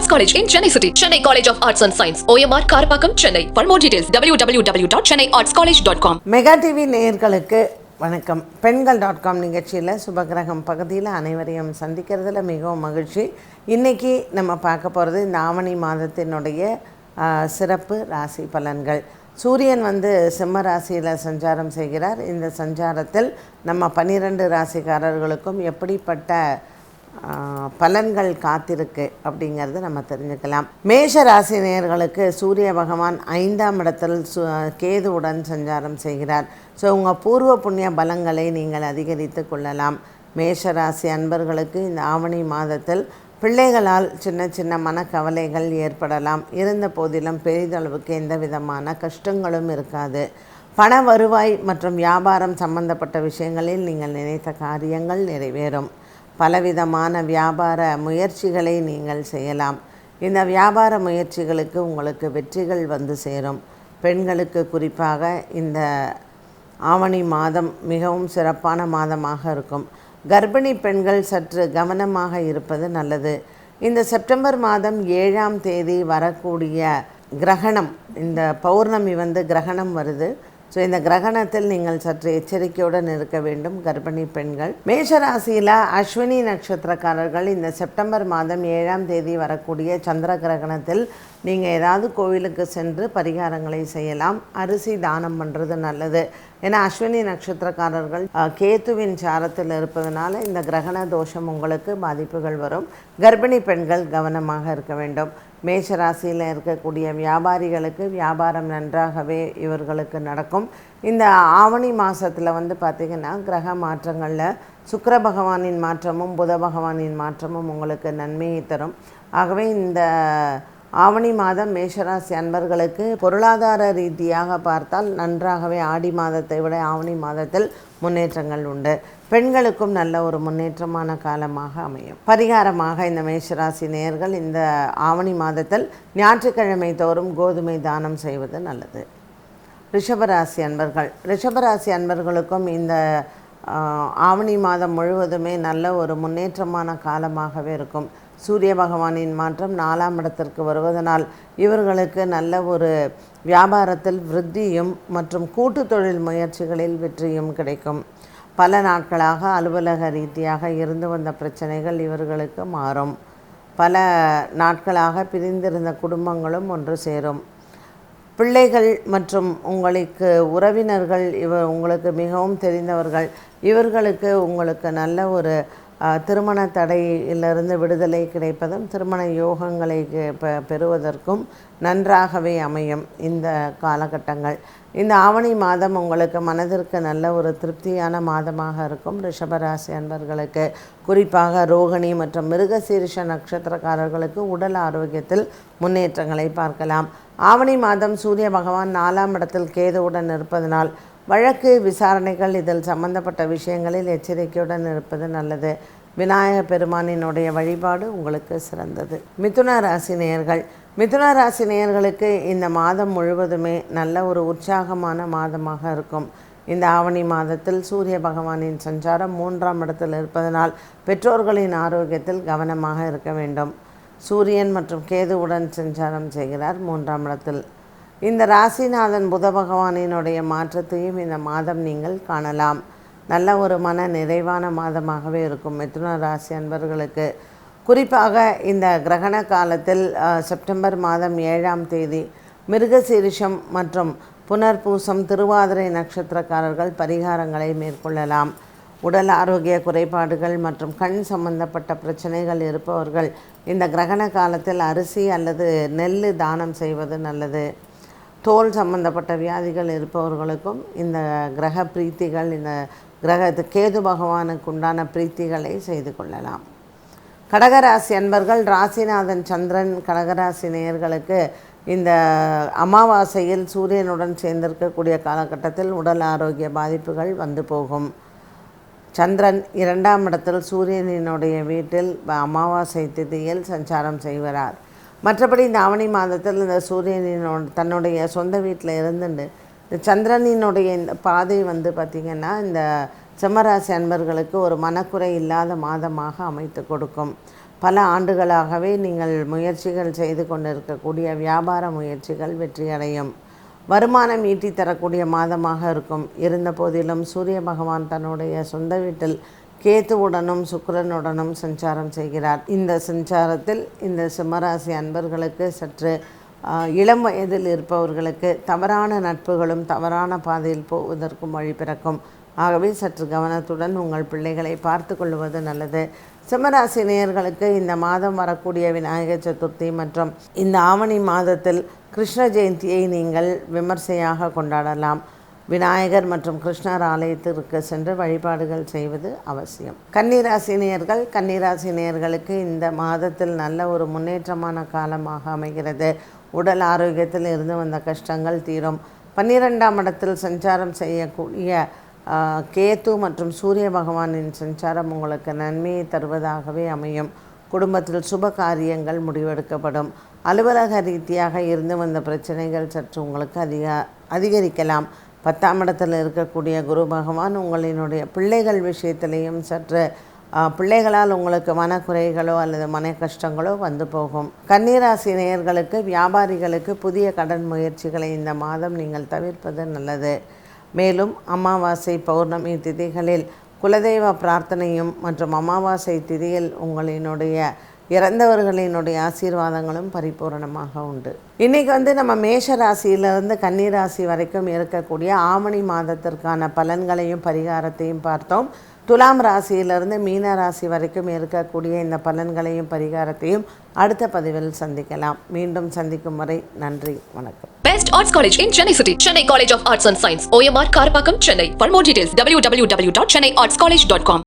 Arts college in Chennai City, Chennai College of Arts and Science, OMR dot Chennai For more details, www.chennaiartscollege.com. Mega TV நேயர்களுக்கு வணக்கம். பெண்கள் dot com நிகழ்ச்சியில் சுபகிரகம் பகுதியில் அனைவரையும் சந்திக்கிறதுல மிகவும் மகிழ்ச்சி. இன்றைக்கி நம்ம பார்க்க போகிறது இந்த ஆவணி மாதத்தினுடைய சிறப்பு ராசி பலன்கள். சூரியன் வந்து சிம்ம ராசியில் சஞ்சாரம் செய்கிறார். இந்த சஞ்சாரத்தில் நம்ம பன்னிரெண்டு ராசிக்காரர்களுக்கும் எப்படிப்பட்ட பலன்கள் காத்திருக்கு அப்படிங்கிறது நம்ம தெரிஞ்சுக்கலாம். மேஷ ராசி நேயர்களுக்கு சூரிய பகவான் ஐந்தாம் இடத்தில் சு கேதுவுடன் சஞ்சாரம் செய்கிறார். ஸோ உங்கள் பூர்வ புண்ணிய பலங்களை நீங்கள் அதிகரித்து கொள்ளலாம். மேஷ ராசி அன்பர்களுக்கு இந்த ஆவணி மாதத்தில் பிள்ளைகளால் சின்ன சின்ன மனக்கவலைகள் ஏற்படலாம். இருந்த போதிலும் பெரிதளவுக்கு எந்த விதமான கஷ்டங்களும் இருக்காது. பண வருவாய் மற்றும் வியாபாரம் சம்பந்தப்பட்ட விஷயங்களில் நீங்கள் நினைத்த காரியங்கள் நிறைவேறும். பலவிதமான வியாபார முயற்சிகளை நீங்கள் செய்யலாம். இந்த வியாபார முயற்சிகளுக்கு உங்களுக்கு வெற்றிகள் வந்து சேரும். பெண்களுக்கு குறிப்பாக இந்த ஆவணி மாதம் மிகவும் சிறப்பான மாதமாக இருக்கும். கர்ப்பிணி பெண்கள் சற்று கவனமாக இருப்பது நல்லது. இந்த செப்டம்பர் மாதம் ஏழாம் தேதி வரக்கூடிய கிரகணம் இந்த பௌர்ணமி வந்து கிரகணம் வருது. ஸோ இந்த கிரகணத்தில் நீங்கள் சற்று எச்சரிக்கையுடன் இருக்க வேண்டும் கர்ப்பிணி பெண்கள். மேஷராசியில் அஸ்வினி நட்சத்திரக்காரர்கள் இந்த செப்டம்பர் மாதம் ஏழாம் தேதி வரக்கூடிய சந்திர கிரகணத்தில் நீங்கள் ஏதாவது கோவிலுக்கு சென்று பரிகாரங்களை செய்யலாம். அரிசி தானம் பண்ணுறது நல்லது. ஏன்னா அஸ்வினி நட்சத்திரக்காரர்கள் கேத்துவின் சாரத்தில் இருப்பதனால இந்த கிரகண தோஷம் உங்களுக்கு பாதிப்புகள் வரும். கர்ப்பிணி பெண்கள் கவனமாக இருக்க வேண்டும். மேஷராசியில் இருக்கக்கூடிய வியாபாரிகளுக்கு வியாபாரம் நன்றாகவே இவர்களுக்கு நடக்கும். இந்த ஆவணி மாதத்தில் வந்து பார்த்திங்கன்னா கிரக மாற்றங்களில் சுக்கர பகவானின் மாற்றமும் புத பகவானின் மாற்றமும் உங்களுக்கு நன்மையை தரும். ஆகவே இந்த ஆவணி மாதம் மேஷராசி அன்பர்களுக்கு பொருளாதார ரீதியாக பார்த்தால் நன்றாகவே ஆடி மாதத்தை விட ஆவணி மாதத்தில் முன்னேற்றங்கள் உண்டு. பெண்களுக்கும் நல்ல ஒரு முன்னேற்றமான காலமாக அமையும். பரிகாரமாக இந்த மேஷராசி நேயர்கள் இந்த ஆவணி மாதத்தில் ஞாயிற்றுக்கிழமை தோறும் கோதுமை தானம் செய்வது நல்லது. ரிஷபராசி அன்பர்கள் ரிஷபராசி அன்பர்களுக்கும் இந்த ஆவணி மாதம் முழுவதுமே நல்ல ஒரு முன்னேற்றமான காலமாகவே இருக்கும். சூரிய பகவானின் மாற்றம் நாலாம் இடத்திற்கு வருவதனால் இவர்களுக்கு நல்ல ஒரு வியாபாரத்தில் விருத்தியும் மற்றும் கூட்டு தொழில் முயற்சிகளில் வெற்றியும் கிடைக்கும். பல நாட்களாக அலுவலக ரீதியாக இருந்து வந்த பிரச்சனைகள் இவர்களுக்கு மாறும். பல நாட்களாக பிரிந்திருந்த குடும்பங்களும் ஒன்று சேரும். பிள்ளைகள் மற்றும் உங்களுக்கு உறவினர்கள் இவர் உங்களுக்கு மிகவும் தெரிந்தவர்கள் இவர்களுக்கு உங்களுக்கு நல்ல ஒரு திருமண தடையிலிருந்து விடுதலை கிடைப்பதும் திருமண யோகங்களை பெ- பெறுவதற்கும் நன்றாகவே அமையும் இந்த காலகட்டங்கள். இந்த ஆவணி மாதம் உங்களுக்கு மனதிற்கு நல்ல ஒரு திருப்தியான மாதமாக இருக்கும். ரிஷபராசி அன்பர்களுக்கு குறிப்பாக ரோகிணி மற்றும் மிருகசீரிஷ நட்சத்திரக்காரர்களுக்கு உடல் ஆரோக்கியத்தில் முன்னேற்றங்களை பார்க்கலாம். ஆவணி மாதம் சூரிய பகவான் நாலாம் இடத்தில் கேதுவுடன் இருப்பதனால் வழக்கு விசாரணைகள் இதில் சம்பந்தப்பட்ட விஷயங்களில் எச்சரிக்கையுடன் இருப்பது நல்லது. விநாயக பெருமானினுடைய வழிபாடு உங்களுக்கு சிறந்தது. மிதுன ராசி நேயர்கள். மிதுன ராசி நேயர்களுக்கு இந்த மாதம் முழுவதுமே நல்ல ஒரு உற்சாகமான மாதமாக இருக்கும். இந்த ஆவணி மாதத்தில் சூரிய பகவானின் சஞ்சாரம் மூன்றாம் இடத்தில் இருப்பதனால் பெற்றோர்களின் ஆரோக்கியத்தில் கவனமாக இருக்க வேண்டும். சூரியன் மற்றும் கேதுவுடன் சஞ்சாரம் செய்கிறார் மூன்றாம் இடத்தில். இந்த ராசிநாதன் புத பகவானினுடைய மாற்றத்தையும் இந்த மாதம் நீங்கள் காணலாம். நல்ல ஒரு மன நிறைவான மாதமாகவே இருக்கும். மிதுன ராசி அன்பர்களுக்கு. குறிப்பாக இந்த கிரகண காலத்தில் செப்டம்பர் மாதம் ஏழாம் தேதி மிருகசீரிஷம் மற்றும் புனர்பூசம் திருவாதிரை நட்சத்திரக்காரர்கள் பரிகாரங்களை மேற்கொள்ளலாம். உடல் ஆரோக்கிய குறைபாடுகள் மற்றும் கண் சம்பந்தப்பட்ட பிரச்சனைகள் இருப்பவர்கள் இந்த கிரகண காலத்தில் அரிசி அல்லது நெல் தானம் செய்வது நல்லது. தோல் சம்பந்தப்பட்ட வியாதிகள் இருப்பவர்களுக்கும் இந்த கிரக பிரீத்திகள் இந்த கிரக கேது பகவானுக்கு உண்டான பிரீத்திகளை செய்து கொள்ளலாம். கடகராசி அன்பர்கள் ராசிநாதன் சந்திரன் கடகராசி நேயர்களுக்கு இந்த அமாவாசையில் சூரியனுடன் சேர்ந்திருக்கக்கூடிய காலகட்டத்தில் உடல் ஆரோக்கிய பாதிப்புகள் வந்து போகும். சந்திரன் இரண்டாம் இடத்தில் சூரியனினுடைய வீட்டில் அமாவாசை திதியில் சஞ்சாரம் செய்கிறார். மற்றபடி இந்த ஆவணி மாதத்தில் இந்த சூரியனினோட தன்னுடைய சொந்த வீட்டில் இருந்துட்டு இந்த சந்திரனினுடைய இந்த பாதை வந்து பார்த்திங்கன்னா இந்த சிம்மராசி அன்பர்களுக்கு ஒரு மனக்குறை இல்லாத மாதமாக அமைத்து கொடுக்கும். பல ஆண்டுகளாகவே நீங்கள் முயற்சிகள் செய்து கொண்டிருக்கக்கூடிய வியாபார முயற்சிகள் வெற்றியடையும். வருமானம் ஈட்டி தரக்கூடிய மாதமாக இருக்கும். இருந்த போதிலும் சூரிய பகவான் தன்னுடைய சொந்த வீட்டில் கேத்துவுடனும் சுக்கிரனுடனும் சஞ்சாரம் செய்கிறார். இந்த சஞ்சாரத்தில் இந்த சிம்மராசி அன்பர்களுக்கு சற்று இளம் வயதில் இருப்பவர்களுக்கு தவறான நட்புகளும் தவறான பாதையில் போவதற்கும் வழி பிறக்கும். ஆகவே சற்று கவனத்துடன் உங்கள் பிள்ளைகளை பார்த்து கொள்வது நல்லது. சிம்மராசி நேயர்களுக்கு இந்த மாதம் வரக்கூடிய விநாயகர் சதுர்த்தி மற்றும் இந்த ஆவணி மாதத்தில் கிருஷ்ண ஜெயந்தியை நீங்கள் விமர்சையாக கொண்டாடலாம். விநாயகர் மற்றும் கிருஷ்ணர் ஆலயத்திற்கு சென்று வழிபாடுகள் செய்வது அவசியம். கன்னிராசினியர்கள் கன்னிராசினியர்களுக்கு இந்த மாதத்தில் நல்ல ஒரு முன்னேற்றமான காலமாக அமைகிறது. உடல் ஆரோக்கியத்தில் இருந்து வந்த கஷ்டங்கள் தீரும். பன்னிரெண்டாம் இடத்தில் சஞ்சாரம் செய்யக்கூடிய கேத்து மற்றும் சூரிய பகவானின் சஞ்சாரம் உங்களுக்கு நன்மையை தருவதாகவே அமையும். குடும்பத்தில் சுப காரியங்கள் முடிவெடுக்கப்படும். அலுவலக ரீதியாக இருந்து வந்த பிரச்சனைகள் சற்று உங்களுக்கு அதிக அதிகரிக்கலாம். பத்தாம் இடத்தில் இருக்கக்கூடிய குரு பகவான் உங்களினுடைய பிள்ளைகள் விஷயத்திலையும் சற்று பிள்ளைகளால் உங்களுக்கு மனக்குறைகளோ அல்லது மன கஷ்டங்களோ வந்து போகும். கன்னிராசி நேயர்களுக்கு வியாபாரிகளுக்கு புதிய கடன் முயற்சிகளை இந்த மாதம் நீங்கள் தவிர்ப்பது நல்லது. மேலும் அமாவாசை பௌர்ணமி திதிகளில் குலதெய்வ பிரார்த்தனையும் மற்றும் அமாவாசை திதியில் உங்களினுடைய இறந்தவர்களினுடைய ஆசீர்வாதங்களும் பரிபூரணமாக உண்டு. இன்றைக்கி வந்து நம்ம மேஷ ராசியிலிருந்து கன்னி ராசி வரைக்கும் இருக்கக்கூடிய ஆவணி மாதத்திற்கான பலன்களையும் பரிகாரத்தையும் பார்த்தோம். துலாம் ராசியிலிருந்து மீன ராசி வரைக்கும் இருக்கக்கூடிய இந்த பலன்களையும் பரிகாரத்தையும் அடுத்த பதிவில் சந்திக்கலாம். மீண்டும் சந்திக்கும் வரை நன்றி வணக்கம். Best Arts College in Chennai City. Chennai College of details W W W dot Chennai arts college dot com